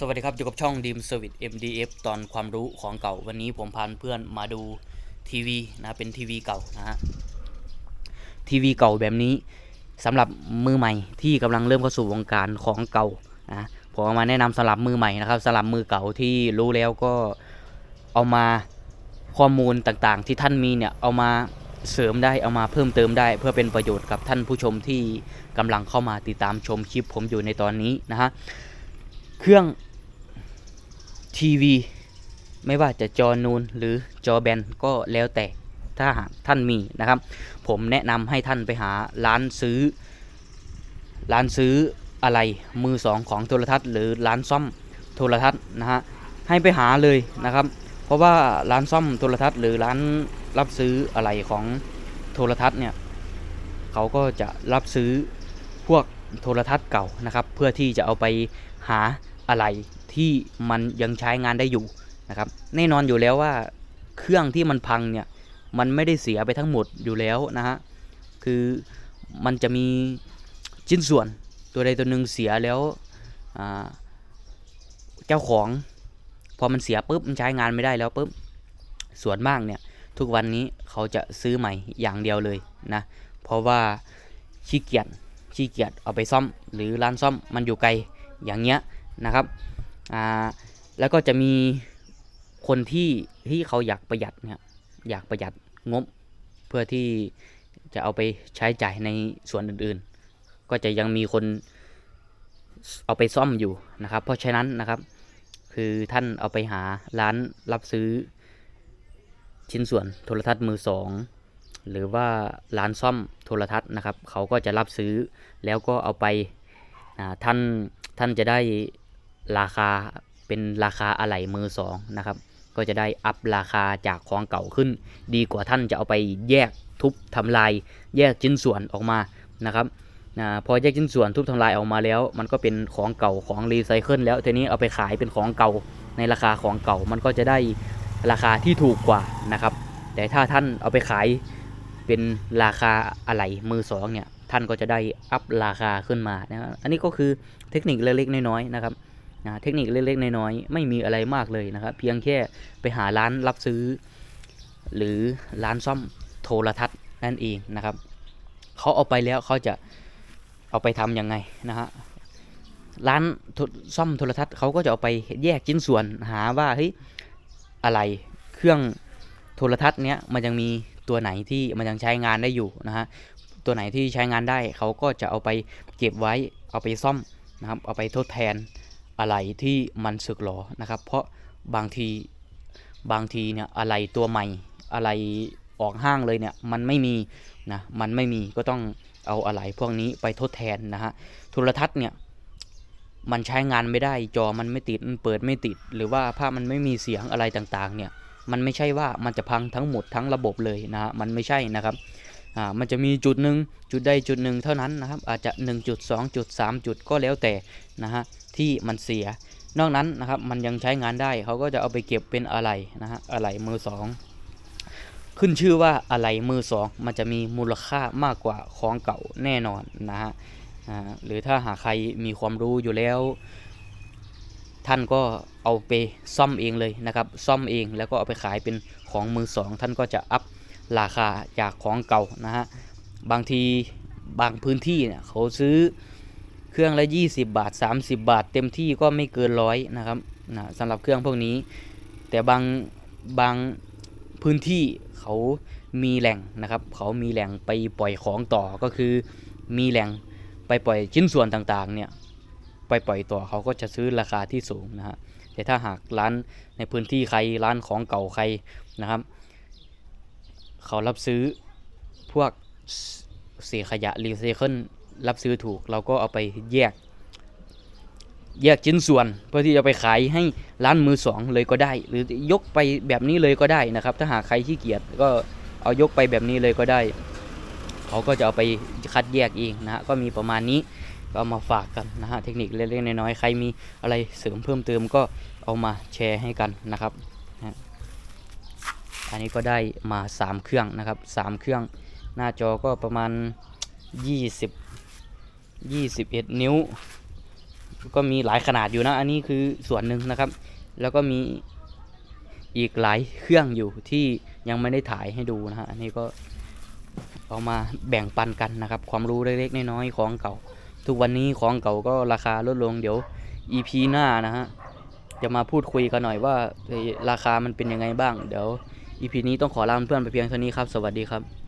สวัสดีครับอยู่กับช่องดีมเซอร์วิส MDF ตอนความรู้ของเก่าวันนี้ผมพาเพื่อนมาดูทีวีนะเป็นทีวีเก่านะฮะทีวีเก่าแบบนี้สำหรับมือใหม่ที่กำลังเริ่มเข้าสู่วงการของเก่านะผมเอามาแนะนำสำหรับมือใหม่นะครับสำหรับมือเก่าที่รู้แล้วก็เอามาข้อมูลต่างๆ ที่ท่านมีเนี่ยเอามาเสริมได้เอามาเพิ่มเติมได้ เพื่อเป็นประโยชน์กับท่านผู้ชมที่กำลังเข้ามาติดตามชมคลิปผมอยู่ในตอนนี้นะฮะเครื่อง ทีวี ไม่ว่าจะจอนูนหรือจอแบนก็แล้วแต่ถ้าหากท่านมีนะครับ ผมแนะนำให้ท่านไปหาร้านซื้อ ร้านซื้ออะไรมือสองของโทรทัศน์ หรือร้านซ่อมโทรทัศน์นะฮะให้ไปหาเลยนะครับ เพราะว่าร้านซ่อมโทรทัศน์หรือร้านรับซื้ออะไรของโทรทัศน์เนี่ยเขาก็จะรับซื้อพวกโทรทัศน์เก่านะครับ เพื่อที่จะเอาไปหา อะไรที่มันยังใช้งานได้อยู่นะครับแน่นอนอยู่แล้วว่าเครื่องที่มันพังเนี่ยมันไม่ได้เสียไปทั้งหมดอยู่แล้วนะฮะคือมันจะมีชิ้นส่วนตัวใดตัวหนึ่งเสียแล้วเจ้าของพอมันเสียปุ๊บมันใช้งานไม่ได้แล้วปุ๊บส่วนมากเนี่ยทุกวันนี้เขาจะซื้อใหม่อย่างเดียวเลยนะเพราะว่าขี้เกียจขี้เกียจเอาไปซ่อม หรือร้านซ่อมมันอยู่ไกลอย่างเงี้ย นะครับอ่าแล้วก็จะมีคนที่ที่เขาอยากประหยัดเนี่ยอยากประหยัดงบเพื่อที่จะเอาไปใช้จ่ายในส่วนอื่นๆ ก็จะยังมีคนเอาไปซ่อมอยู่นะครับ เพราะฉะนั้นนะครับคือท่านเอาไปหาร้านรับซื้อชิ้นส่วนโทรทัศน์มือสองหรือว่าร้านซ่อมโทรทัศน์นะครับ เขาก็จะรับซื้อแล้วก็เอาไปอ่าท่านท่านจะได้ ราคาเป็นราคาอะไหล่มือสองนะครับ ก็จะได้อัพราคาจากของเก่าขึ้น ดีกว่าท่านจะเอาไปแยกทุบทำลาย แยกชิ้นส่วนออกมานะครับอพอแยกชิ้นส่วนทุบทำลายออกมาแล้ว มันก็เป็นของเก่าของรีไซเคิลแล้วทีนี้เอาไปขายเป็นของเก่าในราคาของเก่ามันก็จะได้ราคาที่ถูกกว่านะครับ แต่ถ้าท่านเอาไปขายเป็นราคาอะไหล่มือสองเนี่ยท่านก็จะได้อัพราคาขึ้นมานะอันนี้ก็คือเทคนิคเล็กๆน้อยๆนะครับ อ่าเทคนิคเล็กๆน้อยๆไม่มีอะไรมากเลยนะครับ เพียงแค่ไปหาร้านรับซื้อ หรือร้านซ่อมโทรทัศน์นั่นเองนะครับเขาเอาไปแล้วเขาจะเอาไปทำยังไงนะฮะร้านซ่อมโทรทัศน์เขาก็จะเอาไปแยกชิ้นส่วนหาว่าเฮ้ยอะไรเครื่องโทรทัศน์เนี้ยมันยังมีตัวไหนที่มันยังใช้งานได้อยู่นะฮะตัวไหนที่ใช้งานได้เขาก็จะเอาไปเก็บไว้เอาไปซ่อมนะครับเอาไปทดแทน อะไรที่มันสึกหรอนะครับ เพราะบางทีบางทีเนี่ยอะไรตัวใหม่อะไรออกห้างเลยเนี่ยมันไม่มีนะมันไม่มีก็ต้องเอาอะไรพวกนี้ไปทดแทนนะฮะโทรทัศน์เนี่ยมันใช้งานไม่ได้จอมันไม่ติดมันเปิดไม่ติด หรือว่าภาพมันไม่มีเสียงอะไรต่างๆเนี่ยมันไม่ใช่ว่ามันจะพังทั้งหมดทั้งระบบเลยนะฮะมันไม่ใช่นะครับ อ่ามันจะมีจุดหนึ่งจุดใดจุดหนึ่งเท่านั้นนะครับ อาจจะ1จุด2จุด3จุดก็แล้วแต่นะฮะที่มันเสีย นอกนั้นนะครับมันยังใช้งานได้เขาก็จะเอาไปเก็บเป็นอะไรนะฮะอะไรมือสองขึ้นชื่อว่าอะไรมือสองมันจะมีมูลค่ามากกว่าของเก่าแน่นอนนะฮะหรือถ้าหากใครมีความรู้อยู่แล้ว ท่านก็เอาไปซ่อมเองเลยนะครับ ซ่อมเองแล้วก็เอาไปขายเป็นของมือสองท่านก็จะอัพ ราคาจากของเก่านะฮะบางทีบางพื้นที่เนี่ยเขาซื้อเครื่องละ 20 บาท 30 บาท เต็มที่ก็ไม่เกินร้อยนะครับนะสำหรับเครื่องพวกนี้ แต่บางบางพื้นที่เขามีแหล่งนะครับ เขามีแหล่งไปปล่อยของต่อก็คือมีแหล่งไปปล่อยชิ้นส่วนต่างๆเนี่ยไปปล่อยต่อเขาก็จะซื้อราคาที่สูงนะฮะแต่ถ้าหากร้านในพื้นที่ใครร้านของเก่าใครนะครับ เขารับซื้อพวกเศษขยะรีไซเคิลรับซื้อถูก เราก็เอาไปแยก แยกชิ้นส่วน เพื่อที่จะไปขายให้ร้านมือสองเลยก็ได้ หรือยกไปแบบนี้เลยก็ได้นะครับ ถ้าหากใครขี้เกียจก็เอายกไปแบบนี้เลยก็ได้ เขาก็จะเอาไปคัดแยกเองนะฮะก็มีประมาณนี้ก็มาฝากกันนะฮะเทคนิคเล็กๆน้อยๆใครมีอะไรเสริมเพิ่มเติมก็เอามาแชร์ให้กันนะครับนะ อันนี้ก็ได้มา 3 เครื่องนะครับ 3 เครื่องหน้าจอก็ประมาณ 20 21 นิ้ว ก็มีหลายขนาดอยู่นะ อันนี้คือส่วนหนึ่งนะครับ แล้วก็มีอีกหลายเครื่องอยู่ที่ยังไม่ได้ถ่ายให้ดูนะฮะอันนี้ก็เอามาแบ่งปันกันนะครับ ความรู้เล็กๆน้อยๆของเก่า ทุกวันนี้ของเก่าก็ราคาลดลงเดี๋ยว EP หน้านะฮะจะมาพูดคุยกันหน่อยว่าราคามันเป็นยังไงบ้าง เดี๋ยว EP นี้ต้องขอลาเพื่อนไปเพียงเท่านี้ครับ สวัสดีครับ